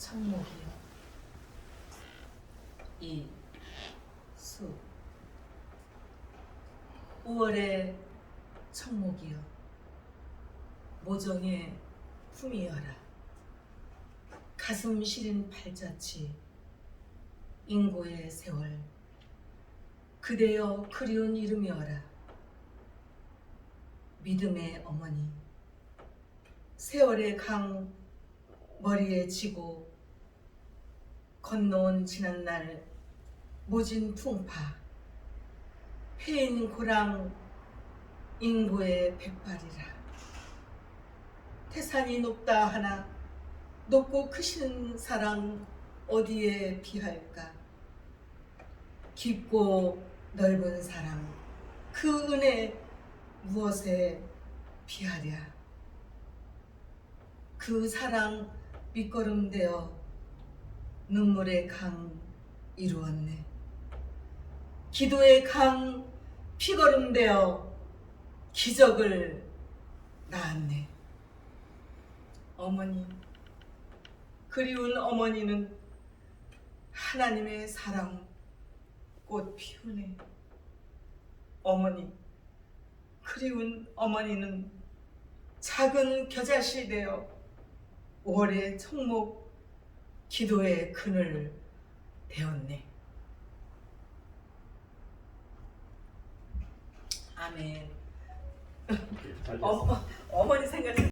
청목이요. 이 수. 5월의 청목이요. 모정의 품이여라. 가슴 시린 팔자치 인고의 세월 그대여 그리운 이름이여라. 믿음의 어머니 세월의 강 머리에 지고 건너온 지난날 모진 풍파 회인 고랑 인고의 백발이라. 태산이 높다 하나 높고 크신 사랑 어디에 비할까? 깊고 넓은 사랑 그 은혜 무엇에 비하랴? 그 사랑 밑거름되어 눈물의 강 이루었네. 기도의 강 피거름되어 기적을 낳았네. 어머니, 그리운 어머니는 하나님의 사랑 꽃 피우네. 어머니, 그리운 어머니는 작은 겨자씨 되어 5월의 청목 기도의 그늘 되었네. 아멘. 잘 됐어. 어머, 어머니 생각해.